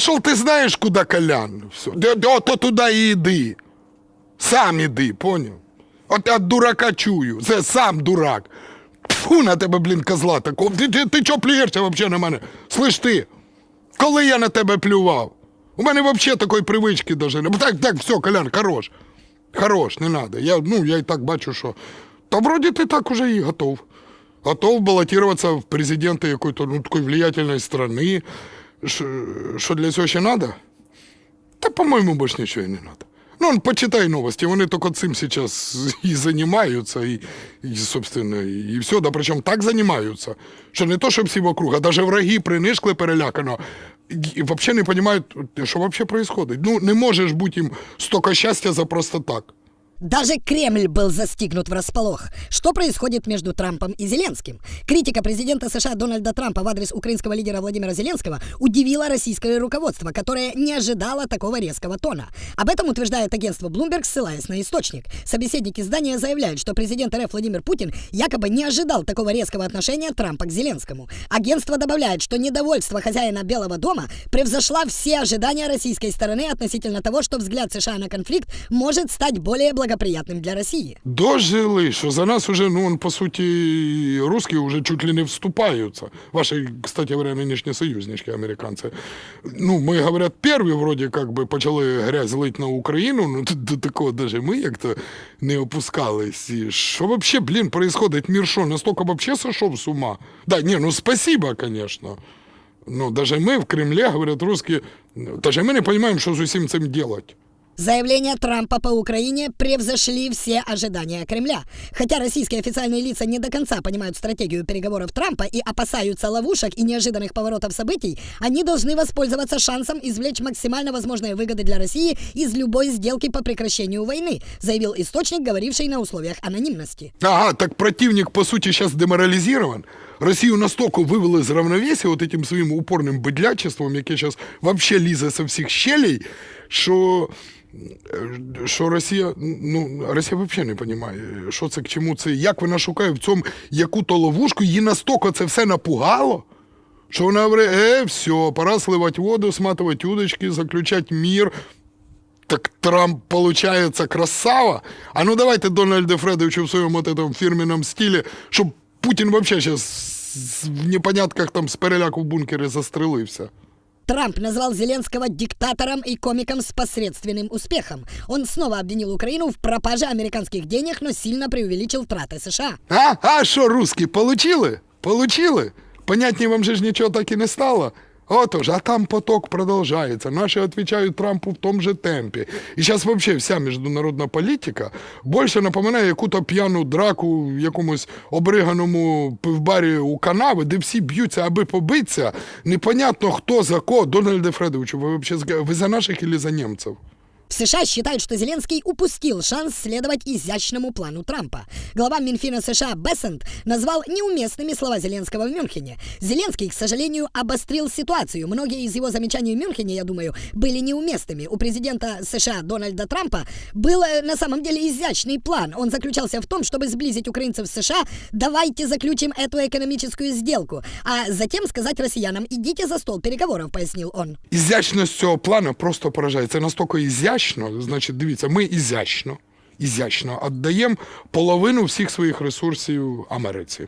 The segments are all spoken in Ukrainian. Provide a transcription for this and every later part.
пошел ты знаешь куда, Колян. Все. Да, да, то туда и иди. Сам іди, поняв? От я дурака чую. Це сам дурак. Фу на тебе, блін, козла такого. Ти, ти, ти чо плюєшся вообще на мене? Слиш ти, коли я на тебе плював? У мене вообще такої привички даже. не- Так, так, все, Колян, хорош. Хорош, не надо. Я, ну, я і так бачу, що. Та вроді ти так уже і готов. Готов баллотироваться в президенты какой-то ну, такой влиятельной страны. Что для цього ще надо? Та, по-моєму, більше нічого не надо. Ну, почитай новости, вони тільки цим зараз і займаються, і, і собственно, і все, да, причому так займаються, що не то, що всі вокруг, а навіть враги принишкли перелякано, і взагалі не розуміють, що взагалі відбувається. Ну, не можеш бути їм стільки щастя за просто так. Даже Кремль был застигнут врасполох. Что происходит между Трампом и Зеленским? Критика президента США Дональда Трампа в адрес украинского лидера Владимира Зеленского удивила российское руководство, которое не ожидало такого резкого тона. Об этом утверждает агентство Bloomberg, ссылаясь на источник. Собеседник издания заявляют, что президент РФ Владимир Путин якобы не ожидал такого резкого отношения Трампа к Зеленскому. Агентство добавляет, что недовольство хозяина Белого дома превзошла все ожидания российской стороны относительно того, что взгляд США на конфликт может стать более благоприятным для России. Дожили, що за нас уже, ну, он, по суті, русські вже чуть ли не вступаються. Ваші, кстати говоря, нинішні союзнички, американці. Ну, ми, говорять, перві, вроді, как би, почали грязь лить на Україну, ну, до, такого даже ми як-то не опускались. І що вообще, блін, происходит? Мир що, настолько вообще сошов з ума? Да, не, ну, спасибо, конечно. Ну, даже мы в Кремле, говорят русские, даже мы не понимаем, что с усім цим делать. Заявления Трампа по Украине превзошли все ожидания Кремля. Хотя российские официальные лица не до конца понимают стратегию переговоров Трампа и опасаются ловушек и неожиданных поворотов событий, они должны воспользоваться шансом извлечь максимально возможные выгоды для России из любой сделки по прекращению войны, заявил источник, говоривший на условиях анонимности. Ага, так противник, по суті, зараз деморалізован. Росію настільки вивели з равновесия вот этим своїм упорним бедлячеством, яке зараз вообще лізе со всіх щелей, що, е, що Росія, ну, Росія взагалі не розуміє, що це к чому це, як вона шукає в цьому яку-то ловушку, її настільки це все напугало. Що вона говорить, е, все, пора сливати воду, сматувати удочки, заключати мир. Так Трамп, получается, красава. А ну давайте Дональду Фредовичу в своем вот этом фирменном стиле, чтобы Путин вообще в непонятках там с переляку в бункере застрелився. Трамп назвал Зеленского диктатором и комиком с посредственным успехом. Он снова обвинил Украину в пропаже американских денег, но сильно преувеличил траты США. А? А що, русські, получили? Получили? Понятнее вам же ж нічого так і не стало. Отож, а там поток продолжается. Наші отвечают Трампу в тому же темпі. І зараз взагалі вся міжнародна політика більше напоминає яку-то п'яну драку в якомусь обриганому пивбарі у канави, де всі б'ються, аби побитися. Непонятно, хто за кого. Дональде Фредовичу, ви взагалі ви за наших или за німців? В США считают, что Зеленский упустил шанс следовать изящному плану Трампа. Глава Минфина США Бессент назвал неуместными слова Зеленского в Мюнхене. Зеленский, к сожалению, обострил ситуацию. Многие из его замечаний в Мюнхене, я думаю, были неуместными. У президента США Дональда Трампа был э, на самом деле изящный план. Он заключался в том, чтобы сблизить украинцев с США. Давайте заключим эту экономическую сделку. А затем сказать россиянам, идите за стол переговоров, пояснил он. Ізящність цього плану просто поражає. Це настільки ізящно, значить, дивіться, ми ізящно, ізящно віддаємо половину всіх своїх ресурсів Америці.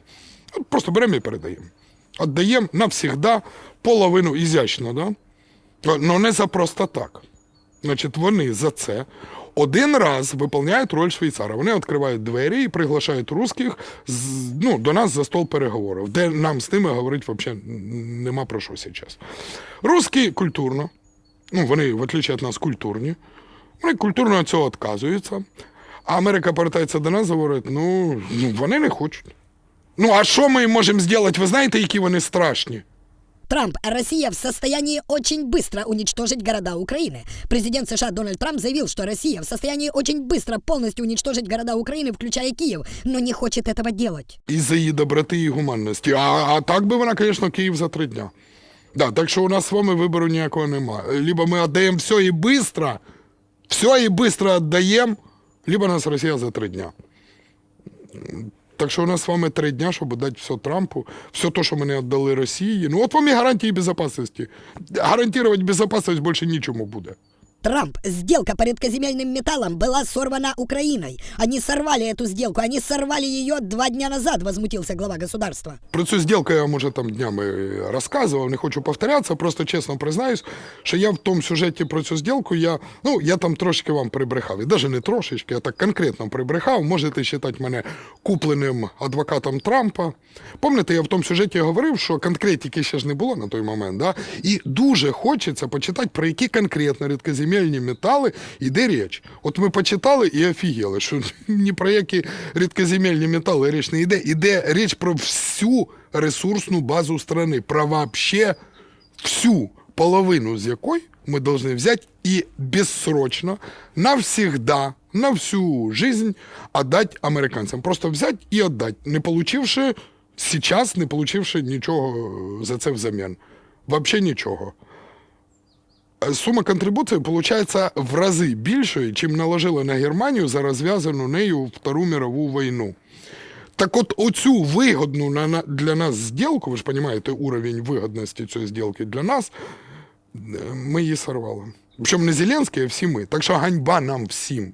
Просто беремо і передаємо. Віддаємо навсігда половину ізящно, да? Ну не за просто так. Значить, вони за це один раз виповняють роль швейцара. Вони відкривають двері і приглашають русських ну, до нас за стол переговорів, де нам з ними говорити взагалі нема про що зараз. Русські культурно, ну вони, в отличие від нас, культурні, вони культурно від цього відказуються. А Америка повертається до нас і говорить, ну, ну вони не хочуть. Ну, а що ми їм можемо зробити? Ви знаєте, які вони страшні? Трамп, Россия в состоянии очень быстро уничтожить города Украины. Президент США Дональд Трамп заявил, что Россия в состоянии очень быстро полностью уничтожить города Украины, включая Киев, но не хочет этого делать. Із-за її доброти і гуманності. А, а так би вона, звісно, Київ за три дня. Да, так що у нас з вами вибору ніякого немає. Либо ми віддаємо все і швидко, все і швидко віддаємо, либо нас Росія за три дня. Так що у нас з вами три дня, щоб дати все Трампу, все те, що ми не віддали Росії. Ну от вам і гарантії безпечності. Гарантувати безпечність більше нічому буде. Трамп, сделка по редкоземельным металлам была сорвана Украиной. Они сорвали эту сделку, они сорвали ее два дня назад, возмутился глава государства. Про цю зділку я вам уже там днями розказував, не хочу повторятися, просто чесно признаюсь, що я в тому сюжеті про цю зділку, я, ну, я там трошки вам прибрехав. І навіть не трошечки, я так конкретно прибрехав. Можете вважати мене купленим адвокатом Трампа. Пам'ятаєте, я в тому сюжеті говорив, що конкретики ще ж не було на той момент. Да? І дуже хочеться почитати, про які конкретно рідкоземельні метали йде річ. От ми почитали і офігели, що ні про які рідкоземельні метали річ не йде. Іде річ про всю ресурсну базу страны, про вообще всю половину з якої ми должны взять і безсрочно, навсегда, на всю жизнь отдать американцям. Просто взять і отдать, не получивши сейчас, не получивши нічого за це взамін. Вообще нічого. Сума контрибуції виходить в рази більшою, чим наложили на Германію за розв'язану нею Втору мірову війну. Так от оцю вигодну для нас зділку, ви ж розумієте, уровень вигодності цієї зділки для нас, е, ми її сорвали. Причому не Зеленський, а всі ми. Так що ганьба нам всім.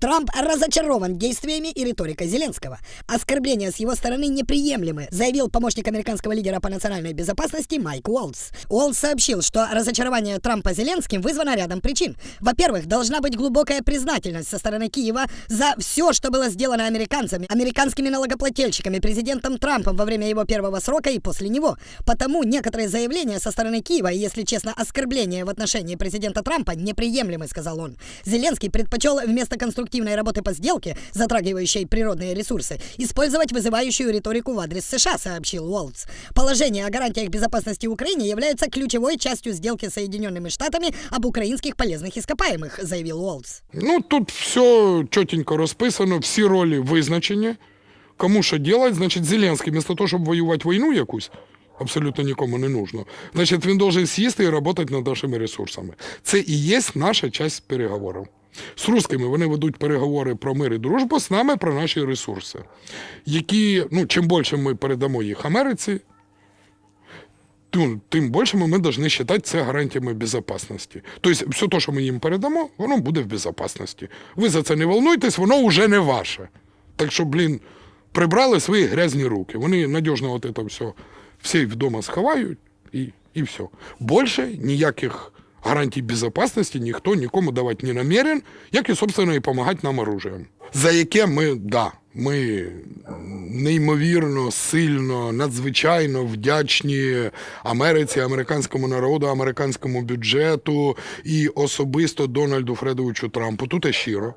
Трамп разочарован действиями и риторикой Зеленского. Оскорбления с его стороны неприемлемы, заявил помощник американского лидера по национальной безопасности Майк Уолтс. Уолтс сообщил, что разочарование Трампа Зеленским вызвано рядом причин. Во-первых, должна быть глубокая признательность со стороны Киева за все, что было сделано американцами, американскими налогоплательщиками, президентом Трампом во время его первого срока и после него. Потому некоторые заявления со стороны Киева, если честно, оскорбления в отношении президента Трампа неприемлемы, сказал он. Зеленский предпочел вместо конструктивной работы по сделке, затрагивающей природные ресурсы, использовать вызывающую риторику в адрес США, сообщил Уолтс. Положение о гарантиях безопасности Украине является ключевой частью сделки с Соединенными Штатами об украинских полезных ископаемых, заявил Уолтс. Ну, тут все чотенько розписано, всі ролі визначені. Кому що делать, значить, Зеленський, вместо того, щоб воювати війну якусь, абсолютно нікому не нужно, значить, він должен сісти і працювати над нашими ресурсами. Це і є наша часть переговорів. З русскими вони ведуть переговори про мир і дружбу, з нами про наші ресурси, які, ну, чим більше ми передамо їх Америці, тим, тим більше ми повинні вважати це гарантіями безпечності. Тобто, все те, що ми їм передамо, воно буде в безпечності. Ви за це не волнуйтесь, воно вже не ваше. Так що, блін, прибрали свої грязні руки. Вони надіжно от це все в сейф вдома сховають і, і все. Більше ніяких гарантій безпечності ніхто нікому давати не намірен, як і, собственно, і допомагати нам оружієм. За яке ми, да, ми неймовірно, сильно, надзвичайно вдячні Америці, американському народу, американському бюджету і особисто Дональду Фредовичу Трампу. Тут я щиро.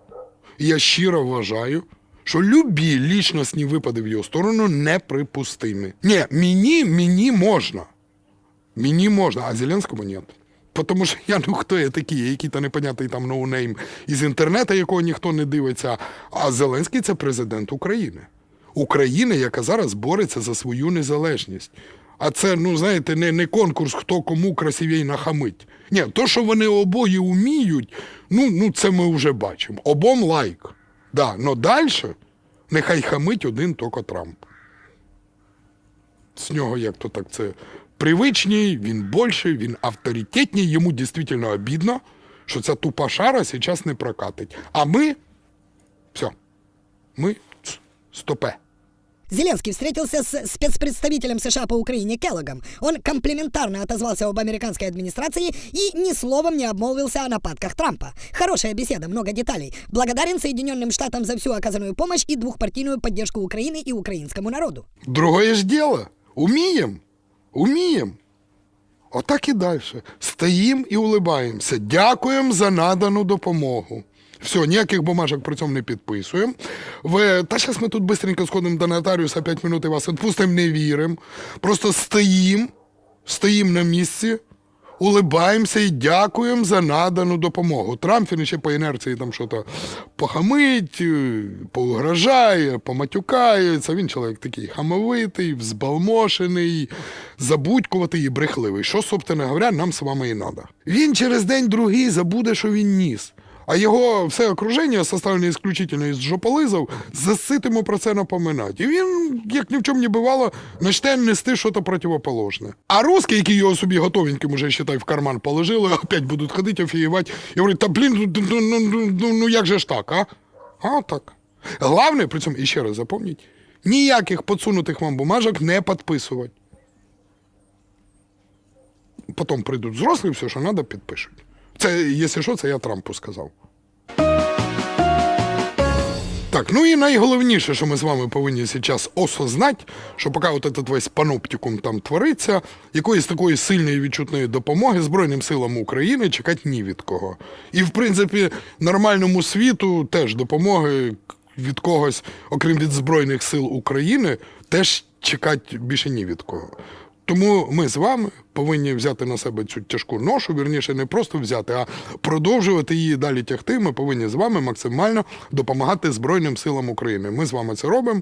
І я щиро вважаю, що любі лічностні випади в його сторону неприпустимі. Ні, мені, мені можна. Мені можна, а Зеленському ні. Тому що я ну хто я такий, який то непонятний там ноунейм із інтернету, якого ніхто не дивиться. А Зеленський це президент України. України, яка зараз бореться за свою незалежність. А це, ну знаєте, не, не конкурс, хто кому красивій нахамить. Ні, то, що вони обоє вміють, ну, ну це ми вже бачимо. Обом лайк. Да, но далі нехай хамить один тільки Трамп. З нього як то так це привичній, він більший, він авторитетній, йому дійсно обідно, що ця тупа шара зараз не прокатить. А ми, все, ми ц, стопе. Зеленский встретился с спецпредставителем США по Украине Келлогом. Он комплиментарно отозвался об американской администрации и ни словом не обмолвился о нападках Трампа. Хорошая беседа, много деталей. Благодарен Соединенным Штатам за всю оказанную помощь и двухпартийную поддержку Украины и украинскому народу. Другое ж дело. Умієм. Умієм. Отак і далі. Стоїмо і улибаємося. Дякуємо за надану допомогу. Все, ніяких бумажок при цьому не підписуємо. Ви... Та зараз ми тут быстренько сходимо до нотаріуса, 5 хвилин вас відпустимо, не віримо. Просто стоїм, стоїм на місці, улибаємося і дякуємо за надану допомогу. Трамп він ще по інерції там щось похамить, поугрожає, поматюкається. Він чоловік такий хамовитий, взбалмошений, забудькуватий і брехливий. Що, собственно говоря, нам з вами і треба. Він через день другий забуде, що він ніс. А його все окруження, составлене исключительно із жополизів, засит йому про це напоминати. І він, як ні в чому не бувало, почне нести щось противоположне. А русські, які його собі готовеньким уже, считай, в карман положили, опять будуть ходити, офігівати, і говорять, та блін, ну, ну, ну, ну, ну як же ж так, а? А так. Главне, при цьому, і ще раз запомніть, ніяких подсунутих вам бумажок не підписувати. Потім прийдуть взрослі, все, що треба, підпишуть. Це, якщо що, це я Трампу сказав. Так, ну і найголовніше, що ми з вами повинні зараз осознати, що поки от этот весь паноптикум там твориться, якоїсь такої сильної відчутної допомоги Збройним силам України чекати ні від кого. І, в принципі, нормальному світу теж допомоги від когось, окрім від Збройних сил України, теж чекати більше ні від кого. Тому ми з вами повинні взяти на себе цю тяжку ношу, вірніше, не просто взяти, а продовжувати її далі тягти. Ми повинні з вами максимально допомагати Збройним силам України. Ми з вами це робимо.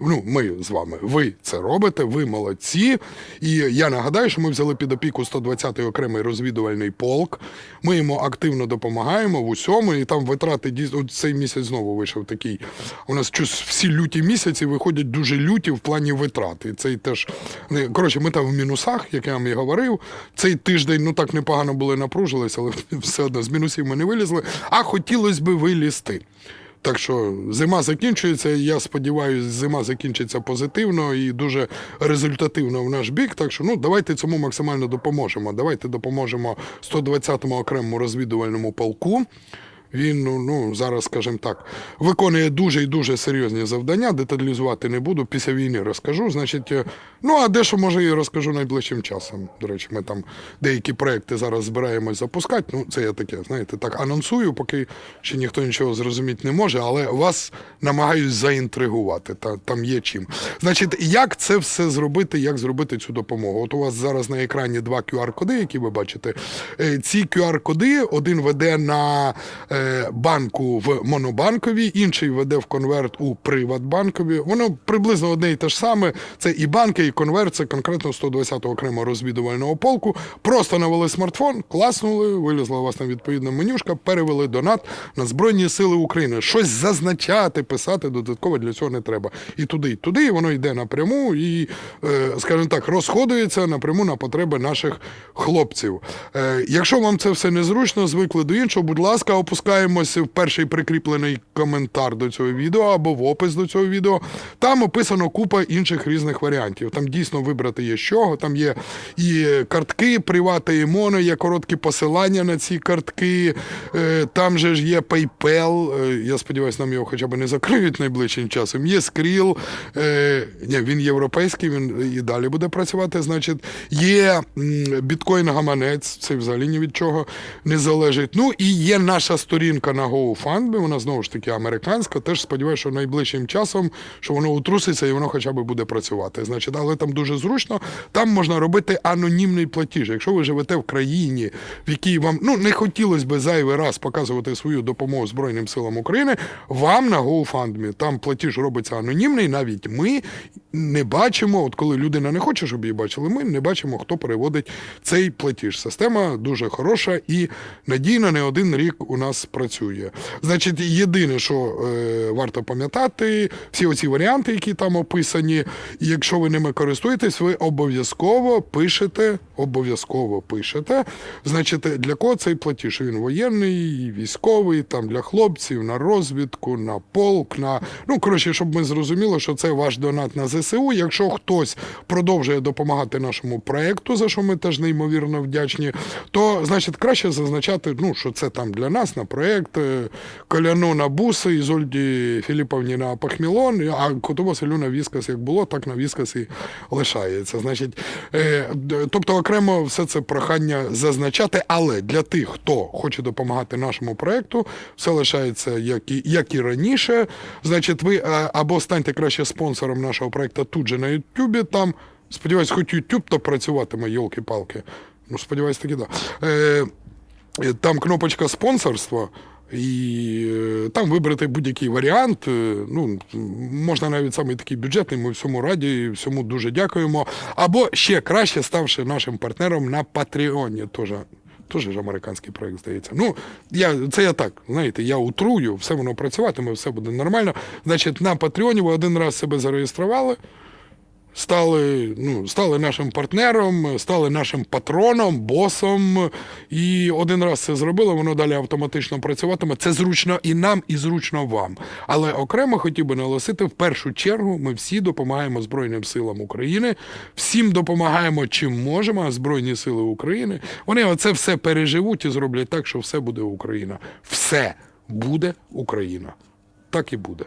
Ну, ми з вами. Ви це робите, ви молодці. І я нагадаю, що ми взяли під опіку 120-й окремий розвідувальний полк. Ми йому активно допомагаємо в усьому, і там витрати дійсно цей місяць знову вийшов такий. У нас всі люті місяці виходять дуже люті в плані витрат. І цей теж не- коротше, ми там в мінусах, як я вам і говорив. Цей тиждень ну так непогано були напружилися, але все одно з мінусів ми не вилізли. А хотілося б вилізти. Так що зима закінчується. Я сподіваюся, зима закінчиться позитивно і дуже результативно в наш бік. Так що ну давайте цьому максимально допоможемо. Давайте допоможемо 120-му окремому розвідувальному полку. Він ну, ну зараз, скажімо так, виконує дуже і дуже серйозні завдання. Деталізувати не буду. Після війни розкажу. Значить, е, ну а дещо може і розкажу найближчим часом. До речі, ми там деякі проекти зараз збираємось запускати. Ну, це я таке, знаєте, так анонсую, поки ще ніхто нічого зрозуміти не може, але вас намагаюсь заінтригувати. Та там є чим. Значить, як це все зробити, як зробити цю допомогу? От у вас зараз на екрані два QR-коди, які ви бачите. Е, Ці QR-коди один веде на е, банку в Монобанкові, інший веде в конверт у Приватбанкові. Воно приблизно одне і те ж саме. Це і банки, і конверт, це конкретно 120-го окремого розвідувального полку. Просто навели смартфон, класнули, вилізла там відповідна менюшка, перевели донат на Збройні Сили України. Щось зазначати, писати додатково для цього не треба. І туди, і туди, і воно йде напряму і, е, скажімо так, розходується напряму на потреби наших хлопців. Е, Якщо вам це все незручно, звикли до іншого, будь ласка, опускаємося в перший прикріплений коментар до цього відео або в опис до цього відео. Там описано купа інших різних варіантів. Там дійсно вибрати є з чого. Там є і картки, привати і моно, є короткі посилання на ці картки. Е, Там же ж є PayPal. Е, Я сподіваюся, нам його хоча б не закриють найближчим часом. Є Skrill. Е, Ні, він європейський, він і далі буде працювати. Значить, є біткоін гаманець, це взагалі ні від чого не залежить. Ну і є наша сторінка на GoFundMe, вона знову ж таки американська. Теж сподіваюся, що найближчим часом що воно утруситься і воно хоча б буде працювати. Значить, але там дуже зручно. Там можна робити анонімний платіж. Якщо ви живете в країні, в якій вам ну не хотілося б зайвий раз показувати свою допомогу Збройним силам України, вам на GoFundMe. Там платіж робиться анонімний. Навіть ми не бачимо, от коли людина не хоче, щоб її бачили, ми не бачимо, хто переводить цей платіж. Система дуже хороша і надійна, не один рік у нас працює. Значить, єдине, що е, варто пам'ятати, всі оці варіанти, які там описані, якщо ви ними користуєтесь, ви обов'язково пишете, обов'язково пишете. Значить, для кого цей платіж? Він воєнний, військовий, там для хлопців, на розвідку, на полк, на ну коротше, щоб ми зрозуміли, що це ваш донат на ЗСУ. Якщо хтось продовжує допомагати нашому проекту, за що ми теж неймовірно вдячні, то значить краще зазначати, ну що це там для нас на проект е, Коляну на буси, Ізольді Філіповні на пахмілон, а Коту Василю на віскас як було, так на віскас і лишається. Значить, е, тобто окремо все це прохання зазначати, але для тих, хто хоче допомагати нашому проекту, все лишається як і, як і раніше. Значить, ви е, або станьте краще спонсором нашого проекту тут же на Ютубі. Там, сподіваюсь, хоч Ютуб то працюватиме, йолки-палки. Ну, сподіваюсь, таки да. Е, Там кнопочка спонсорства, і е, там вибрати будь-який варіант. Е, Ну, можна навіть самий такий бюджетний, ми всьому раді, всьому дуже дякуємо. Або ще краще ставши нашим партнером на Патреоні. Теж Теж ж американський проект, здається. Ну, я, це я так, знаєте, я утрую, все воно працюватиме, все буде нормально. Значить, на Патреоні ви один раз себе зареєстрували, стали, ну, стали нашим партнером, стали нашим патроном, босом. І один раз це зробили, воно далі автоматично працюватиме. Це зручно і нам, і зручно вам. Але окремо хотів би наголосити, в першу чергу ми всі допомагаємо Збройним силам України, всім допомагаємо чим можемо, Збройні Сили України. Вони оце все переживуть і зроблять так, що все буде Україна. Все буде Україна. Так і буде.